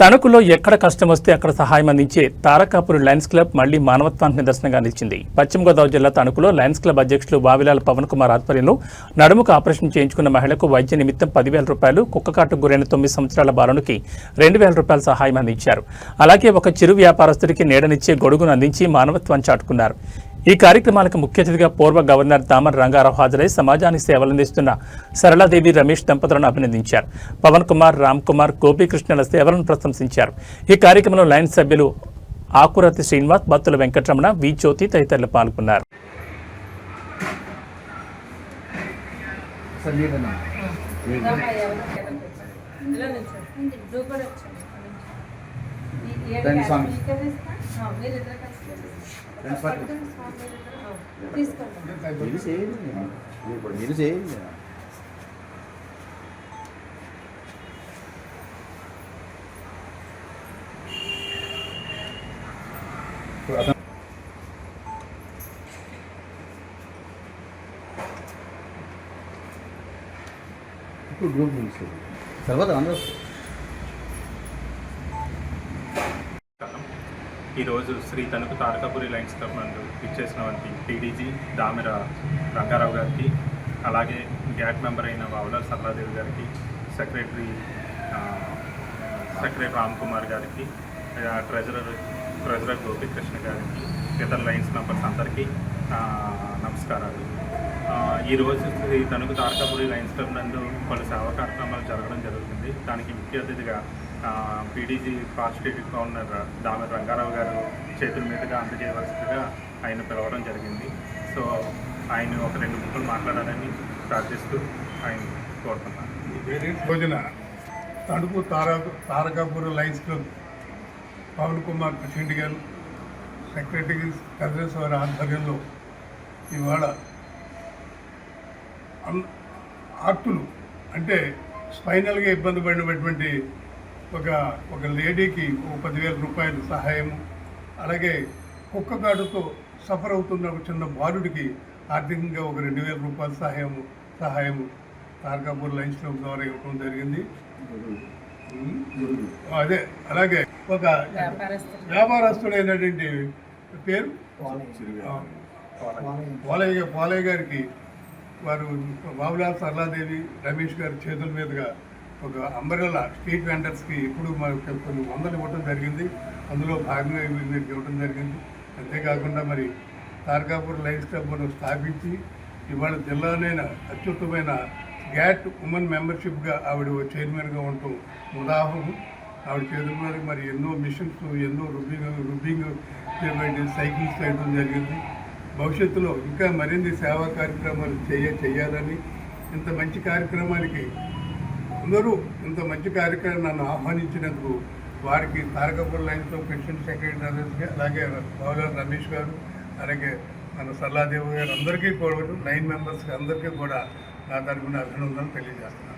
తణుకులో ఎక్కడ కష్టం వస్తే అక్కడ సహాయం అందించే తారకాపురి లయన్స్ క్లబ్ మళ్ళీ మానవత్వానికి నిదర్శనంగా నిలిచింది. పశ్చిమ గోదావరి జిల్లా తణుకులో లయన్స్ క్లబ్ అధ్యక్షులు బావిలాల పవన్ కుమార్ ఆధ్వర్యంలో నడుముకు ఆపరేషన్ చేయించుకున్న మహిళకు వైద్య నిమిత్తం పదివేల రూపాయలు కుక్కకాటుకు గురైన తొమ్మిది సంవత్సరాల బాలునికి రెండు వేల రూపాయల సహాయం అందించారు. అలాగే ఒక చిరు వ్యాపారస్తుడికి నీడనిచ్చే గొడుగును అందించి మానవత్వాన్ని చాటుకున్నారు. ఈ కార్యక్రమానికి ముఖ్య అతిథిగా పూర్వ గవర్నర్ దామర రంగారావు హాజరై సమాజానికి సేవలందిస్తున్న సరళాదేవి రమేష్ దంపతులను అభినందించారు. పవన్ కుమార్ రామ్ కుమార్ గోపీకృష్ణల సేవలను ప్రశంసించారు. ఈ కార్యక్రమంలో లైన్ సభ్యులు ఆకురతి శ్రీనివాస్ బత్తుల వెంకటరమణ వి జ్యోతి తదితరులు పాల్గొన్నారు. సంగీతన మీరు చేయండి. ఇప్పుడు మీరు చేయండి. ఇప్పుడు గ్రూప్ తర్వాత అందరూ ఈరోజు శ్రీ తణుకు తారకాపురి లైన్స్ క్లబ్ నందు ఇచ్చేసినటువంటి టీడీజీ దామిర రంగారావు గారికి అలాగే గ్యాట్ మెంబర్ అయిన వావుల సరళాదేవి గారికి సెక్రటరీ సెక్రటరీ రామ్ కుమార్ గారికి ట్రెజరర్ ట్రెజరర్ గోపికృష్ణ గారికి ఇతర లైన్స్ మెంబర్స్ అందరికీ నమస్కారాలు. ఈరోజు శ్రీ తణుకు తారకాపురి లైన్స్ క్లబ్ నందు పలు సేవా కార్యక్రమాలు జరగడం జరుగుతుంది. దానికి ముఖ్య అతిథిగా పీడీజీ కాన్స్టిట్యూట్ ఉన్న దామెర రంగారావు గారు చేతుల మీదుగా అందజేయవలసిందిగా ఆయన పిలవడం జరిగింది. సో ఆయన ఒక రెండు ముక్కలు మాట్లాడాలని ప్రార్థిస్తూ ఆయన కోరుతున్నాను ఈ రోజున Tanuku Tara Tarakapuram lions club Pavan Kumar president గారు సెక్రటరీ కదిలేశ్వర వారి ఆధ్వర్యంలో ఇవాళ ఆర్తులు అంటే స్పైనల్గా ఇబ్బంది పడినటువంటి ఒక ఒక లేడీకి ఒక పదివేల రూపాయలు సహాయము అలాగే కుక్క కాటుతో సఫర్ అవుతున్న ఒక చిన్న బాలుడికి ఆర్థికంగా ఒక రెండు వేల రూపాయల సహాయము సహాయము. తారకాపూర్ లైన్స్ క్లబ్ ద్వారా ఇవ్వడం జరిగింది. అదే అలాగే ఒక వ్యాపారస్తుడైనటువంటి పేరు? పోలయ్య పోలయ్య గారికి వారు బాబులాల్ సరళాదేవి రమేష్ గారి చేతుల మీదుగా ఒక అంబరెల్లా స్ట్రీట్ వెండర్స్కి ఇప్పుడు మనకు కొన్ని వందలు ఇవ్వడం జరిగింది. అందులో భాగంగా మీరు ఇవ్వడం జరిగింది. అంతేకాకుండా మరి తారకాపూర్ లైన్స్ క్లబ్ను స్థాపించి ఇవాళ జిల్లానైన అత్యుత్తమైన గ్యాట్ ఉమెన్ మెంబర్షిప్గా ఆవిడ చైర్మన్గా ఉండటం ఉదాహరణ. ఆవిడ చేతుల మరి ఎన్నో మిషన్స్ ఎన్నో రుబ్బింగ్ రుబ్బింగ్ సైకిల్స్ చేయడం జరిగింది. భవిష్యత్తులో ఇంకా మరిన్ని సేవా కార్యక్రమాలు చేయ చేయాలని ఇంత మంచి కార్యక్రమానికి అందరూ ఇంత మంచి కార్యక్రమం నన్ను ఆహ్వానించినందుకు వారికి తారకపూర్ లైన్తో ప్రెసిడెంట్ సెక్రటరీ అలాగే బాబులాల్ రమేష్ గారు అలాగే మన సల్లాదేవి గారు అందరికీ కూడా నైన్ మెంబర్స్కి అందరికీ కూడా నా తరఫున అభినందనలు తెలియజేస్తున్నాను.